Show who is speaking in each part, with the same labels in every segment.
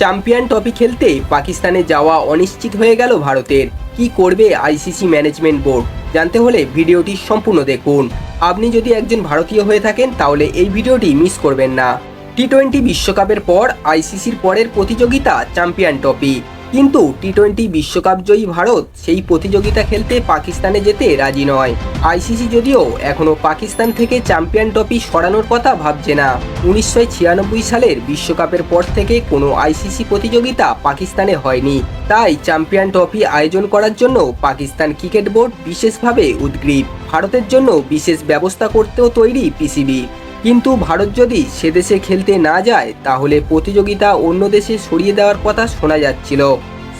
Speaker 1: Champion trophy খেলতে পাকিস্তানে যাওয়া অনিশ্চিত হয়ে গেল ভারতের। কি করবে আইসিসি ম্যানেজমেন্ট বোর্ড? জানতে হলে ভিডিওটি সম্পূর্ণ দেখুন। আপনি যদি একজন ভারতীয় হয়ে থাকেন, তাহলে এই ভিডিওটি মিস করবেন না। টি টোয়েন্টি বিশ্বকাপের পর আইসিসির পরের প্রতিযোগিতা চ্যাম্পিয়ন ট্রফি। কিন্তু টি টোয়েন্টি বিশ্বকাপ জয়ী ভারত সেই প্রতিযোগিতা খেলতে পাকিস্তানে যেতে রাজি নয়। আইসিসি যদিও এখনও পাকিস্তান থেকে চ্যাম্পিয়ন ট্রফি সরানোর কথা ভাবছে না। উনিশশো ছিয়ানব্বই সালের বিশ্বকাপের পর থেকে কোনো আইসিসি প্রতিযোগিতা পাকিস্তানে হয়নি। তাই চ্যাম্পিয়ন ট্রফি আয়োজন করার জন্য পাকিস্তান ক্রিকেট বোর্ড বিশেষভাবে উদ্গ্রীব। ভারতের জন্য বিশেষ ব্যবস্থা করতেও তৈরি পিসিবি কিন্তু ভারত যদি সে দেশে খেলতে না যায়, তাহলে প্রতিযোগিতা অন্য দেশে সরিয়ে দেওয়ার কথা শোনা যাচ্ছিল।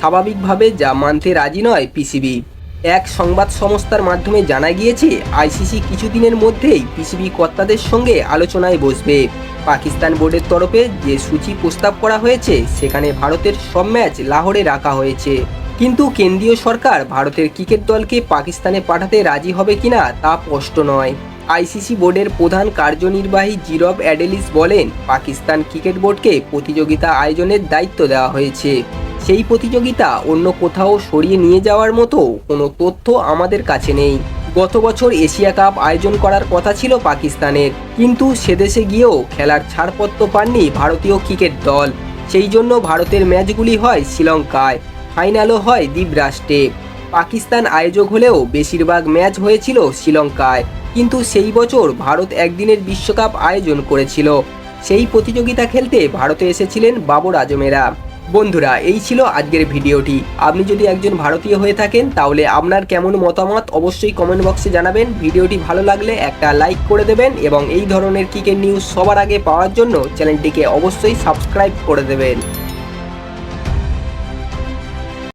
Speaker 1: স্বাভাবিকভাবে যা মানতে রাজি নয় পিসিবি। এক সংবাদ সংস্থার মাধ্যমে জানা গিয়েছে, আইসিসি কিছুদিনের মধ্যেই পিসিবি কর্তাদের সঙ্গে আলোচনায় বসবে। পাকিস্তান বোর্ডের তরফে যে সূচি প্রস্তাব করা হয়েছে, সেখানে ভারতের সব ম্যাচ লাহোরে রাখা হয়েছে। কিন্তু কেন্দ্রীয় সরকার ভারতের ক্রিকেট দলকে পাকিস্তানে পাঠাতে রাজি হবে কিনা তা স্পষ্ট নয়। আইসিসি বোর্ডের প্রধান কার্যনির্বাহী জিরব অ্যাডেলিস বলেন, পাকিস্তান ক্রিকেট বোর্ডকে প্রতিযোগিতা আয়োজনের দায়িত্ব দেওয়া হয়েছে। সেই প্রতিযোগিতা অন্য কোথাও সরিয়ে নিয়ে যাওয়ার মতো কোনো তথ্য আমাদের কাছে নেই। গত বছর এশিয়া কাপ আয়োজন করার কথা ছিল পাকিস্তানের, কিন্তু সেদেশে গিয়েও খেলার ছাড়পত্র পাননি ভারতীয় ক্রিকেট দল। সেই জন্য ভারতের ম্যাচগুলি হয় শ্রীলঙ্কায়, ফাইনালও হয় দ্বীপরাষ্ট্রে। পাকিস্তান আয়োজক হলেও বেশিরভাগ ম্যাচ হয়েছিল শ্রীলঙ্কায়, কিন্তু সেই বছর ভারত একদিনের বিশ্বকাপ আয়োজন করেছিল। সেই প্রতিযোগিতা খেলতে ভারতে এসেছিলেন বাবর আজমেরা বন্ধুরা, এই ছিল আজকের ভিডিওটি। আপনি যদি একজন ভারতীয় হয়ে থাকেন, তাহলে আপনার কেমন মতামত অবশ্যই কমেন্ট বক্সে জানাবেন। ভিডিওটি ভালো লাগলে একটা লাইক করে দেবেন এবং এই ধরনের ক্রিকেট নিউজ সবার আগে পাওয়ার জন্য চ্যানেলটিকে অবশ্যই সাবস্ক্রাইব করে দেবেন।